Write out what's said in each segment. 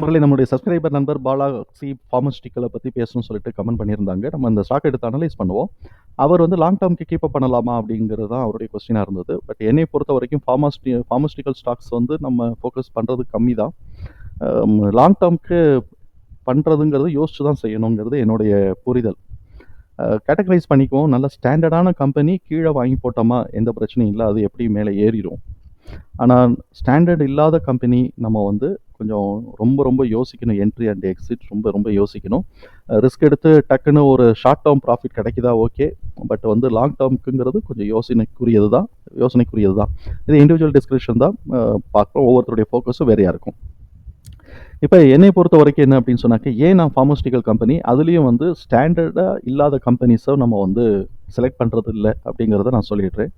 அவர்களே நம்முடைய சப்ஸ்கிரைபர் நண்பர் பாலா சி ஃபார்மஸ்டிக்கலை பற்றி பேசணும்னு சொல்லிட்டு கமெண்ட் பண்ணியிருந்தாங்க. நம்ம அந்த ஸ்டாக் எடுத்து அனலைஸ் பண்ணுவோம். அவர் வந்து லாங் டேர்ம்க்கு கீப் அப் பண்ணலாமா அப்படிங்கிறது தான் அவருடைய கொஸ்டினாக இருந்தது. பட் என்னை பொறுத்த வரைக்கும் ஃபார்மாஸ்டி ஃபார்மஸ்டிக்கல் ஸ்டாக்ஸ் வந்து நம்ம ஃபோக்கஸ் பண்ணுறது கம்மி தான். லாங் டேர்ம்க்கு பண்ணுறதுங்கிறது யோசிச்சு தான் செய்யணுங்கிறது என்னுடைய புரிதல். கேட்டகரைஸ் பண்ணிக்குவோம். நல்ல ஸ்டாண்டர்டான கம்பெனி கீழே வாங்கி போட்டோமா எந்த பிரச்சனையும் இல்லை. அது எப்படி மேலே ஏறிடும். ஆனால் ஸ்டாண்டர்ட் இல்லாத கம்பெனி நம்ம வந்து கொஞ்சம் ரொம்ப ரொம்ப யோசிக்கணும். என்ட்ரி அண்ட் எக்ஸிட் ரொம்ப ரொம்ப யோசிக்கணும். ரிஸ்க் எடுத்து டக்குன்னு ஒரு ஷார்ட் டேர்ம் ப்ராஃபிட் கிடைக்குதா? ஓகே பட் வந்து லாங் டேர்முக்குங்கிறது கொஞ்சம் யோசனைக்குரியது தான் யோசனைக்குரியது தான் இது இண்டிவிஜுவல் டிஸ்கிரிப்ஷன் தான். பார்க்குறோம். ஒவ்வொருத்தருடைய ஃபோக்கஸும் வேறையாக இருக்கும். இப்போ என்னை பொறுத்த வரைக்கும் என்ன அப்படின்னு சொன்னாக்க ஏன் நான் ஃபார்மஸ்டிக்கல் கம்பெனி அதுலேயும் வந்து ஸ்டாண்டர்டாக இல்லாத கம்பெனிஸை நம்ம வந்து செலக்ட் பண்ணுறது இல்லை அப்படிங்கிறத நான் சொல்லிடுறேன்.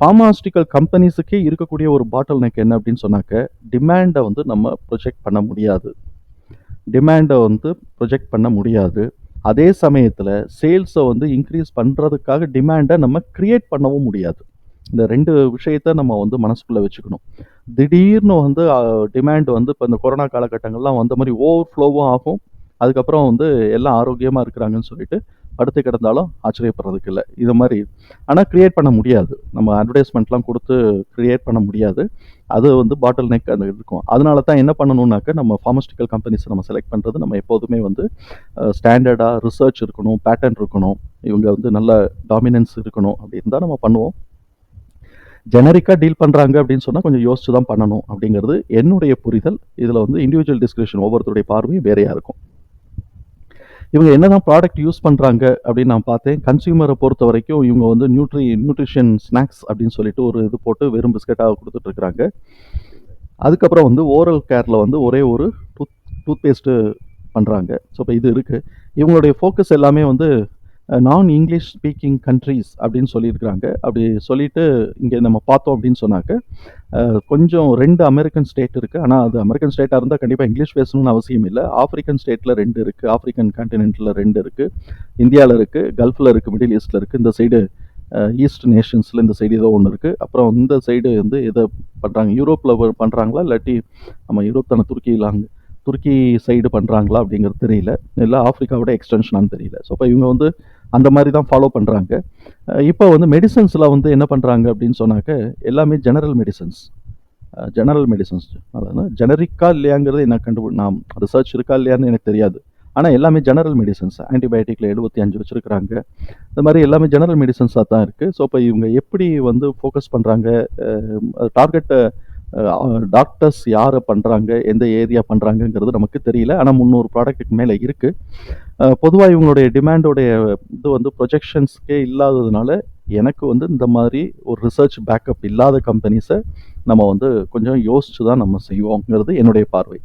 ஃபார்மாஸ்டிக்கல் கம்பெனிஸுக்கே இருக்கக்கூடிய ஒரு பாட்டில் நெக் என்ன அப்படின்னு சொன்னாக்க டிமாண்டை வந்து நம்ம ப்ரொஜெக்ட் பண்ண முடியாது. டிமாண்டை வந்து ப்ரொஜெக்ட் பண்ண முடியாது. அதே சமயத்தில் சேல்ஸை வந்து இன்க்ரீஸ் பண்ணுறதுக்காக டிமாண்டை நம்ம க்ரியேட் பண்ணவும் முடியாது. இந்த ரெண்டு விஷயத்த நம்ம வந்து மனசுக்குள்ளே வச்சுக்கணும். திடீர்னு வந்து டிமாண்ட் வந்து இப்போ இந்த கொரோனா காலகட்டங்கள்லாம் வந்த மாதிரி ஓவர் ஃப்ளோவும் ஆகும். அதுக்கப்புறம் வந்து எல்லாம் ஆரோக்கியமாக இருக்கிறாங்கன்னு சொல்லிட்டு படுத்து கிடந்தாலும் ஆச்சரியப்படுறதுக்கு இல்லை இது மாதிரி. ஆனால் க்ரியேட் பண்ண முடியாது. நம்ம அட்வர்டைஸ்மெண்ட்லாம் கொடுத்து க்ரியேட் பண்ண முடியாது. அது வந்து பாட்டில் நெக் அந்த இருக்கும். அதனால தான் என்ன பண்ணணும்னாக்க நம்ம ஃபார்மஸ்டிக்கல் கம்பெனிஸை நம்ம செலக்ட் பண்ணுறது நம்ம எப்போதுமே வந்து ஸ்டாண்டர்டாக ரிசர்ச் இருக்கணும் பேட்டர்ன் இருக்கணும். இவங்க வந்து நல்ல டாமினன்ஸ் இருக்கணும். அப்படின்னு தான் நம்ம பண்ணுவோம். ஜெனரிக்காக டீல் பண்ணுறாங்க அப்படின்னு சொன்னால் கொஞ்சம் யோசிச்சு தான் பண்ணணும் அப்படிங்கிறது என்னுடைய புரிதல். இதில் வந்து இண்டிவிஜுவல் டிஸ்கிரிப்ஷன் ஒவ்வொருத்தருடைய பார்வையும் வேறையாக இருக்கும். இவங்க என்னதான் ப்ராடக்ட் யூஸ் பண்ணுறாங்க அப்படின்னு நான் பார்த்தேன். கன்சியூமரை பொறுத்த வரைக்கும் இவங்க வந்து நியூட்ரி நியூட்ரிஷன் ஸ்நாக்ஸ் அப்படின்னு சொல்லிட்டு ஒரு இது போட்டு வெறும் பிஸ்கட்டாக கொடுத்துட்ருக்குறாங்க அதுக்கப்புறம் வந்து ஓரல் கேரில் வந்து ஒரே ஒரு டூத் டூத் பேஸ்ட்டு பண்ணுறாங்க ஸோ இப்போ இது இருக்குது இவங்களுடைய ஃபோக்கஸ் எல்லாமே வந்து நான் இங்கிலீஷ் ஸ்பீக்கிங் கண்ட்ரீஸ் அப்படின்னு சொல்லியிருக்கிறாங்க. அப்படி சொல்லிட்டு இங்கே நம்ம பார்த்தோம் அப்படின்னு சொன்னாக்க கொஞ்சம் ரெண்டு அமெரிக்கன் ஸ்டேட் இருக்குது ஆனால் அது அமெரிக்கன் ஸ்டேட்டாக இருந்தால் கண்டிப்பாக இங்கிலீஷ் பேசணும்னு அவசியம் இல்லை. ஆஃப்ரிக்கன் ஸ்டேட்டில் ரெண்டு இருக்குது ஆஃப்ரிக்கன் கான்டினென்ட்டில் ரெண்டு இருக்குது இந்தியாவில் இருக்குது கல்ஃபில் இருக்குது மிடில் ஈஸ்ட்டில் இருக்குது இந்த சைடு ஈஸ்ட் நேஷன்ஸில் இந்த சைடு ஏதோ ஒன்று இருக்குது அப்புறம் இந்த சைடு வந்து எதை பண்ணுறாங்க யூரோப்பில் பண்ணுறாங்களா இல்லாட்டி நம்ம யூரோப் தானே துருக்கியில் அங்கே துருக்கி சைடு பண்ணுறாங்களா அப்படிங்கிறது தெரியல. இல்லை ஆஃப்ரிக்காவோட எக்ஸ்டென்ஷனான்னு தெரியல. ஸோ இப்போ இவங்க வந்து அந்த மாதிரி தான் ஃபாலோ பண்ணுறாங்க இப்போ வந்து மெடிசன்ஸில் வந்து என்ன பண்ணுறாங்க அப்படின்னு சொன்னாக்க எல்லாமே ஜெனரல் மெடிசன்ஸ் ஜெனரல் மெடிசன்ஸ் அதாவது ஜெனரிக்கா இல்லையாங்கிறது எனக்கு கண்டு நான் ரிசர்ச் இருக்கா இல்லையான்னு எனக்கு தெரியாது. ஆனால் எல்லாமே ஜெனரல் மெடிசன்ஸ் ஆன்டிபயோட்டிக்கில் எழுபத்தி அஞ்சு வச்சுருக்கிறாங்க. இந்த மாதிரி எல்லாமே ஜெனரல் மெடிசன்ஸாக தான் இருக்குது ஸோ இப்போ இவங்க எப்படி வந்து ஃபோக்கஸ் பண்ணுறாங்க டார்கெட்டை டாக்டர்ஸ் யாரை பண்ணுறாங்க எந்த ஏரியா பண்ணுறாங்கங்கிறது நமக்கு தெரியல. ஆனால் முந்நூறு ப்ராடக்ட்டுக்கு மேலே இருக்குது பொதுவாக இவங்களுடைய டிமாண்டோடைய இது வந்து ப்ரொஜெக்ஷன்ஸ்க்கே இல்லாததுனால எனக்கு வந்து இந்த மாதிரி ஒரு ரிசர்ச் பேக்கப் இல்லாத கம்பெனிஸை நம்ம வந்து கொஞ்சம் யோசித்து தான் நம்ம செய்வோங்கிறது என்னுடைய பார்வை.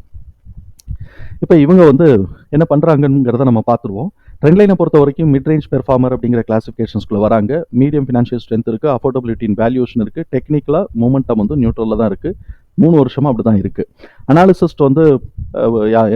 இப்போ இவங்க வந்து என்ன பண்ணுறாங்கங்கிறத நம்ம பார்த்துருவோம். ட்ரெண்ட்லைனை பொறுத்த வரைக்கும் மிட் ரேஞ்ச் பெர்ஃபார்மர் அப்படிங்கிற கிளாசிஃபிகேஷன்ஸ்குள்ளே வராங்க. மீடியம் ஃபினான்ஷியல் ஸ்ட்ரென்த் இருக்குது அஃபோர்டபிலிட்டின் வேல்யூஷன் இருக்குது டெக்னிக்கலாக மூமெண்டம் வந்து நியூட்ரலில் தான் இருக்குது மூணு வருஷமாக அப்படி தான் இருக்குது அனாலிசிஸ்ட் வந்து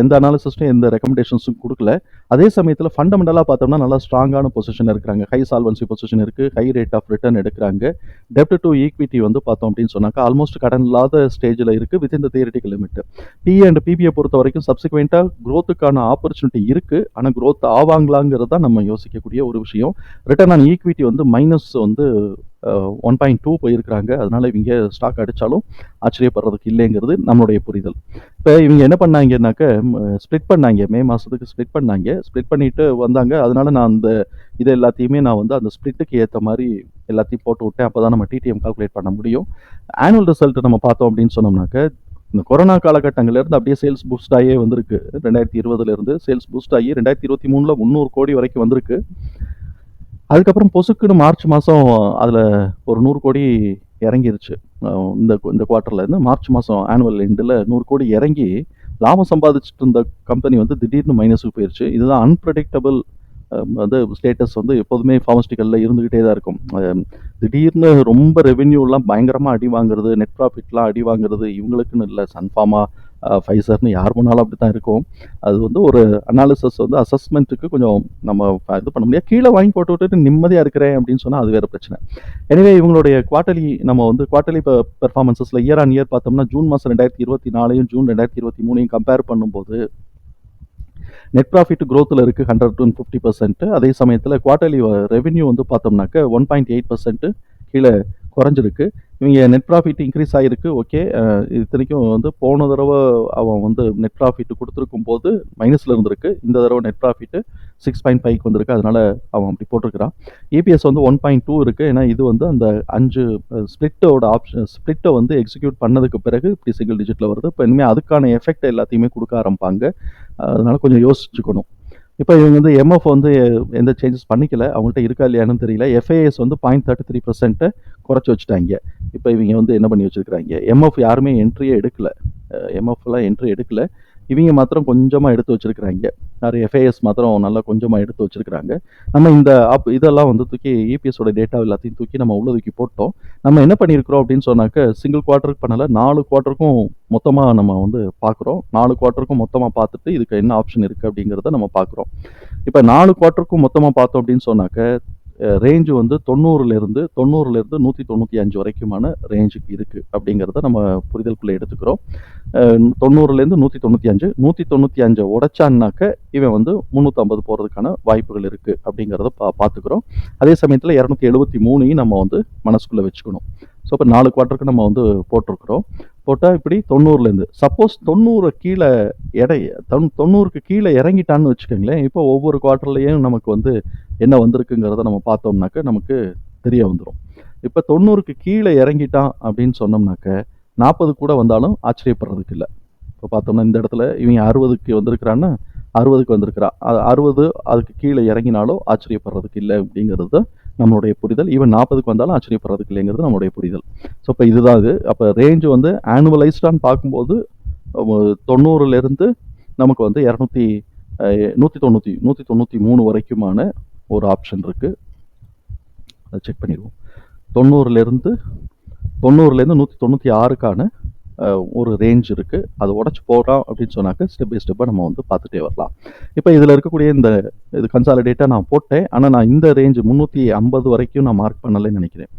எந்த அனாலிசிஸ்ட்டும் எந்த ரெக்கமெண்டேஷன்ஸும் கொடுக்கல. அதே சமயத்தில் ஃபண்டமெண்டலாக பார்த்தோம்னா நல்லா ஸ்ட்ராங்கான பொசிஷன் இருக்கிறாங்க. ஹை சால்வன்சி பொசிஷன் இருக்குது ஹை ரேட் ஆஃப் ரிட்டர்ன் எடுக்கிறாங்க. டெப்ட் டு ஈக்விட்டி வந்து பார்த்தோம் அப்படின்னு சொன்னாக்கா ஆல்மோஸ்ட் கடன் இல்லாத ஸ்டேஜில் இருக்குது வித் இந்த theoretical limit PA and PBI பொறுத்த வரைக்கும் சப்சிக்வெண்ட்டாக க்ரோத்துக்கான ஆப்பர்ச்சுனிட்டி இருக்குது ஆனால் க்ரோத் ஆவாங்களாங்கிறது தான் நம்ம யோசிக்கக்கூடிய ஒரு விஷயம். ரிட்டர்ன் ஆன் ஈக்விட்டி வந்து மைனஸ் வந்து ஒன் பாயிண்ட் டூ போயிருக்கிறாங்க. அதனால் இவங்க ஸ்டாக் அடித்தாலும் ஆச்சரியப்படுறதுக்கு இல்லைங்கிறது நம்மளுடைய புரிதல். இப்போ இவங்க என்ன பண்ணாங்கன்னாக்க ஸ்ப்ளிட் பண்ணாங்க. மே மாதத்துக்கு ஸ்ப்ளிட் பண்ணாங்க. ஸ்ப்ளிட் பண்ணிவிட்டு வந்தாங்க. அதனால் நான் அந்த இது எல்லாத்தையுமே நான் வந்து அந்த ஸ்ப்ளிட்டுக்கு ஏற்ற மாதிரி எல்லாத்தையும் போட்டு விட்டேன். அப்போ தான் நம்ம டிடிஎம் கால்குலேட் பண்ண முடியும். ஆனுவல் ரிசல்ட் நம்ம பார்த்தோம் அப்படின்னு சொன்னோம்னாக்க இந்த கொரோனா காலகட்டங்கள்லேருந்து அப்படியே சேல்ஸ் பூஸ்ட் ஆகியே வந்திருக்கு. ரெண்டாயிரத்தி இருபதுலேருந்து சேல்ஸ் பூஸ்ட் ஆகி ரெண்டாயிரத்தி இருபத்தி மூணில் முந்நூறு கோடி வரைக்கும் வந்திருக்கு. அதுக்கப்புறம் பொசுக்குன்னு மார்ச் மாதம் அதில் ஒரு நூறு கோடி இறங்கிருச்சு. இந்த இந்த குவார்ட்டரில் இருந்து மார்ச் மாதம் ஆனுவல் எண்டில் நூறு கோடி இறங்கி லாபம் சம்பாதிச்சுட்டு இருந்த கம்பெனி வந்து திடீர்னு மைனஸுக்கு போயிடுச்சு இதுதான் அன்பிரடிக்டபிள் வந்து ஸ்டேட்டஸ் வந்து எப்போதுமே ஃபார்மஸ்டிக்கலில் இருந்துக்கிட்டே தான் இருக்கும். திடீர்னு ரொம்ப ரெவென்யூலாம் பயங்கரமாக அடி வாங்குறது நெட் ப்ராஃபிட்லாம் அடி வாங்குறது இவங்களுக்குன்னு இல்லை. சன்ஃபார்மாக ஃபைசர்னு யார் முன்னாலும் அப்படி தான் இருக்கும். அது வந்து ஒரு அனாலிசஸ் வந்து அசஸ்மெண்ட்டுக்கு கொஞ்சம் நம்ம இது பண்ண முடியாது. கீழே வாங்கி போட்டு விட்டுட்டு நிம்மதியாக இருக்கிறேன் அப்படின்னு சொன்னால் அது வேறு பிரச்சனை. எனவே இவங்களுடைய குவார்ட்டலி நம்ம வந்து குவார்ட்டர்லி பெர்ஃபார்மன்ஸஸில் இயர் ஆன் இயர் பார்த்தோம்னா ஜூன் மாதம் ரெண்டாயிரத்தி இருபத்தி நாலையும் ஜூன் ரெண்டாயிரத்தி இருபத்தி மூணையும் கம்பேர் பண்ணும்போது நெட் ப்ராஃபிட் க்ரோத்தில் இருக்குது ஹண்ட்ரட் டு ஃபிஃப்டி பர்சன்ட் அதே சமயத்தில் குவார்ட்டர்லி ரெவென்யூ வந்து பார்த்தோம்னாக்க ஒன் பாயிண்ட் எயிட் பர்சன்ட்டு கீழே குறைஞ்சிருக்கு. இவங்க நெட் ப்ராஃபிட் இன்க்ரீஸ் ஆகிருக்கு ஓகே இத்தனைக்கும் வந்து போன தடவை அவன் வந்து நெட் ப்ராஃபிட் கொடுத்துருக்கும் போது மைனஸில் இருந்திருக்கு. இந்த தடவை நெட் ப்ராஃபிட்டு சிக்ஸ் பாயிண்ட் ஃபைவ்க்கு வந்திருக்கு. அதனால் அவன் அப்படி போட்டிருக்கிறான். ஏபிஎஸ் வந்து ஒன் பாயிண்ட் டூ இருக்குது ஏன்னா இது வந்து அந்த அஞ்சு ஸ்ப்ளிட்டோட ஆப்ஷன் ஸ்ப்ளிட்டை வந்து எக்ஸிக்யூட் பண்ணதுக்கு பிறகு இப்படி சிங்கிள் டிஜிட்டில் வருது. இப்போ இனிமேல் அதுக்கான எஃபெக்ட் எல்லாத்தையுமே கொடுக்க ஆரம்பிப்பாங்க. அதனால் கொஞ்சம் யோசிச்சுக்கணும். இப்போ இவங்க வந்து எம்எஃப் வந்து எந்த சேஞ்சஸ் பண்ணிக்கல அவங்கள்ட்ட இருக்கா இல்லையானு தெரியல. எஃப்ஐஎஸ் வந்து பாயிண்ட் தேர்ட்டி த்ரீ பர்சன்ட்டை குறைச்சி வச்சுட்டாங்க. இப்போ இவங்க வந்து என்ன பண்ணி வச்சுருக்காங்க எம்எஃப் யாருமே என்ட்ரியே எடுக்கல. எம்எஃப்லாம் என்ட்ரி எடுக்கல. இவங்க மாத்திரம் கொஞ்சமாக எடுத்து வச்சுருக்கிறாங்க. நிறைய எஃப்ஐஎஸ் மாத்திரம் நல்லா கொஞ்சமாக எடுத்து வச்சுருக்கிறாங்க. நம்ம இந்த ஆப் இதெல்லாம் வந்து தூக்கி இபிஎஸோட டேட்டா எல்லாத்தையும் தூக்கி நம்ம உள்ள தூக்கி போட்டோம். நம்ம என்ன பண்ணியிருக்கிறோம் அப்படின்னு சொன்னாக்க சிங்கிள் குவார்ட்டருக்கு பண்ணலை நாலு குவார்ட்டருக்கும் மொத்தமாக நம்ம வந்து பார்க்குறோம் நாலு குவார்ட்டருக்கும் மொத்தமாக பார்த்துட்டு இதுக்கு என்ன ஆப்ஷன் இருக்குது அப்படிங்கிறத நம்ம பார்க்குறோம் இப்போ நாலு குவார்ட்டருக்கும் மொத்தமாக பார்த்தோம் அப்படின்னு சொன்னாக்க ரேஞ்சு வந்து தொண்ணூறுலேருந்து தொண்ணூறுலேருந்து நூற்றி தொண்ணூற்றி அஞ்சு வரைக்குமான ரேஞ்சுக்கு இருக்குது அப்படிங்கிறத நம்ம புரிதலுக்குள்ளே எடுத்துக்கிறோம். தொண்ணூறுலேருந்து நூற்றி தொண்ணூற்றி அஞ்சு நூற்றி தொண்ணூற்றி அஞ்சை உடைச்சான்னாக்க இவன் வந்து முந்நூற்றம்பது போகிறதுக்கான வாய்ப்புகள் இருக்குது அப்படிங்கிறத பா பார்த்துக்கிறோம். அதே சமயத்தில் இரநூத்தி எழுபத்தி மூணையும் நம்ம வந்து மனசுக்குள்ளே வச்சுக்கணும். ஸோ இப்போ நாலு குவார்ட்டருக்கு நம்ம வந்து போட்டிருக்கிறோம். போட்டால் இப்படி தொண்ணூறுலேருந்து சப்போஸ் தொண்ணூறு கீழே எடை தொண் தொண்ணூறுக்கு கீழே இறங்கிட்டான்னு வச்சுக்கோங்களேன் இப்போ ஒவ்வொரு குவார்ட்டர்லேயும் நமக்கு வந்து என்ன வந்திருக்குங்கிறத நம்ம பார்த்தோம்னாக்க நமக்கு தெரிய வந்துடும் இப்போ தொண்ணூறுக்கு கீழே இறங்கிட்டான் அப்படின்னு சொன்னோம்னாக்க நாற்பது கூட வந்தாலும் ஆச்சரியப்படுறதுக்கு இல்லை. இப்போ பார்த்தோம்னா இந்த இடத்துல இவங்க அறுபதுக்கு வந்திருக்கிறான்னு அறுபதுக்கு வந்திருக்கிறான் அறுபது அதுக்கு கீழே இறங்கினாலும் ஆச்சரியப்படுறதுக்கு இல்லை அப்படிங்கிறது நம்மளுடைய புரிதல். ஈவன் நாற்பதுக்கு வந்தாலும் ஆச்சரியப்படுறதுக்கு இல்லைங்கிறது நம்மளுடைய புரிதல். ஸோ இப்போ இதுதான் இது. அப்போ ரேஞ்சு வந்து ஆனுவலைஸ்டான்னு பார்க்கும்போது தொண்ணூறுலேருந்து நமக்கு வந்து இரநூத்தி நூற்றி தொண்ணூற்றி நூற்றி தொண்ணூற்றி மூணு வரைக்குமான ஒரு ஆப்ஷன் இருக்குது அதை செக் பண்ணிடுவோம். தொண்ணூறுலேருந்து தொண்ணூறுலேருந்து நூற்றி தொண்ணூற்றி ஆறுக்கான ஒரு ரேஞ்ச் இருக்குது அதை உடச்சி போகிறோம் அப்படின்னு சொன்னாக்க ஸ்டெப் பை ஸ்டெப்பாக நம்ம வந்து பார்த்துட்டே வரலாம். இப்போ இதில் இருக்கக்கூடிய இந்த இது கன்சாலிடேட்டாக நான் போட்டேன். ஆனால் நான் இந்த ரேஞ்சு முந்நூற்றி ஐம்பது வரைக்கும் நான் மார்க் பண்ணலைன்னு நினைக்கிறேன்.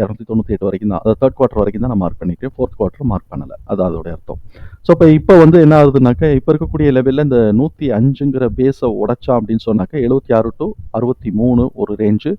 இரநூத்தி தொண்ணூற்றி எட்டு வரைக்கும் தான். அதாவது தேர்ட் குவார்ட்டர் வரைக்கும் தான் நான் மார்க் பண்ணிக்கிறேன் ஃபோர்த் குவார்ட்டர் மார்க் பண்ணலை. அது அதோட அர்த்தம். ஸோ இப்போ இப்போ வந்து என்ன ஆகுதுனாக்கா இப்போ இருக்கக்கூடிய லெவலில் இந்த நூற்றி அஞ்சுங்கிற பேஸை உடைச்சா அப்படின்னு சொன்னாக்கா எழுபத்தி ஆறு டு அறுபத்தி மூணு ஒரு ரேஞ்சு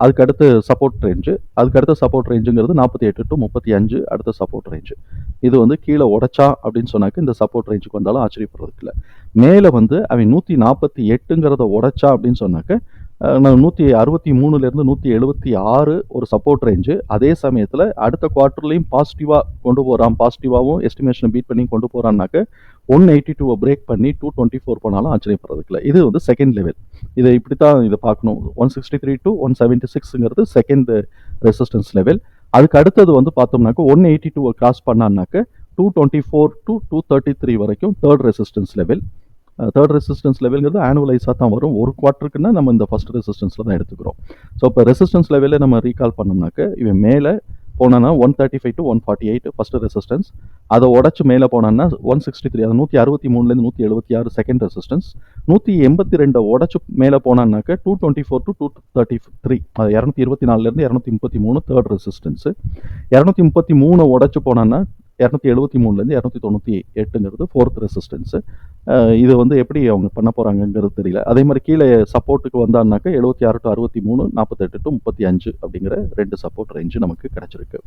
அதுக்கடுத்து சப்போர்ட் ரேஞ்சு அதுக்கு அடுத்த சப்போர்ட் ரேஞ்சுங்கிறது நாற்பத்தி எட்டு டு முப்பத்தி அஞ்சு அடுத்த சப்போர்ட் ரேஞ்சு இது வந்து கீழே உடைச்சா அப்படின்னு சொன்னாக்க இந்த சப்போர்ட் ரேஞ்சுக்கு வந்தாலும் ஆச்சரியப்படுறதுக்கு இல்லை. மேலே வந்து அவன் நூற்றி நாற்பத்தி எட்டுங்கிறத உடைச்சா அப்படின்னு சொன்னாக்க நான் நூற்றி அறுபத்தி மூணுலேருந்து நூற்றி எழுபத்தி ஆறு ஒரு சப்போர்ட் ரேஞ்சு அதே சமயத்தில் அடுத்த குவார்ட்டர்லையும் பாசிட்டிவாக கொண்டு போகிறான் பாசிட்டிவாகவும் எஸ்டிமேஷனை பீட் பண்ணி கொண்டு போகிறான்னாக்க ஒன் எயிட்டி டூவை பிரேக் பண்ணி டூ டுவெண்ட்டி ஃபோர் போனாலும் ஆச்சரியப்படுறதுக்கு இல்லை. இது வந்து செகண்ட் லெவல் இதை இப்படி தான் இதை பார்க்கணும். One sixty three to one seventy சிக்ஸுங்கிறது second resistance level அதுக்கு அடுத்தது வந்து பார்த்தோம்னாக்க ஒன் எயிட்டி டூவை cross பண்ணான்னாக்க two twenty four to two thirty three வரைக்கும் third resistance level third resistance லெவலுங்கிறது ஆனுவலைஸாக தான் வரும். ஒரு குவார்ட்டருக்குன்னா நம்ம இந்த ஃபஸ்ட் ரெசிஸ்டன்ஸில் தான் எடுத்துக்கிறோம். ஸோ இப்போ ரெசிஸ்டன்ஸ் லெவலில் நம்ம ரீகால் பண்ணோம்னாக்க இவன் மேலே போனோன்னா one thirty five to one forty eight first resistance அதை உடச்சி மேலே போனோன்னா ஒன் சிக்ஸ்டி த்ரீ அது நூற்றி அறுபத்தி மூணுலேருந்து நூற்றி எழுபத்தி ஆறு செகண்ட் ரெசிஸ்டன்ஸ் நூற்றி எண்பத்தி ரெண்டை உடச்சி மேலே போனான்னாக்க two twenty four to two thirty three அது இரநூத்தி இருபத்தி நாலுலேருந்து இரநூத்தி முப்பத்தி மூணு தேர்ட் ரெசிஸ்டன்ஸு இரநூத்தி முப்பத்தி மூணு உடச்சி போனோன்னா இரநூத்தி எழுபத்தி மூணுலேருந்து இரநூத்தி தொண்ணூற்றி எட்டுங்கிறது ஃபோர்த் ரெசிஸ்டன்ஸு இது வந்து எப்படி அவங்க பண்ண போகிறாங்கங்கிறது தெரியல. அதே மாதிரி கீழே சப்போர்ட்டுக்கு வந்தான்னாக்கா எழுபத்தி ஆறு டு அறுபத்தி மூணு நாற்பத்தெட்டு டு முப்பத்தி அஞ்சு அப்படிங்கிற ரெண்டு சப்போர்ட் ரேஞ்சு நமக்கு கிடச்சிருக்கு.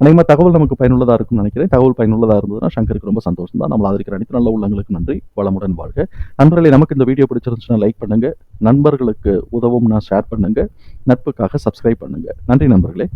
அநேகமாக தகவல் நமக்கு பயனுள்ளதாக இருக்கும்னு நினைக்கிறேன். தகவல் பயனுள்ளதாக இருந்ததுன்னா சங்கருக்கு ரொம்ப சந்தோஷம் தான். நம்மள ஆதரிக்கிற அனைத்து நல்ல உள்ளங்களுக்கு நன்றி. வளமுடன் வாழ்க. நண்பர்களே நமக்கு இந்த வீடியோ பிடிச்சிருந்துச்சுன்னா லைக் பண்ணுங்கள் நண்பர்களுக்கு உதவும் நான் ஷேர் பண்ணுங்கள் நட்புக்காக சப்ஸ்கிரைப் பண்ணுங்கள் நன்றி நண்பர்களே.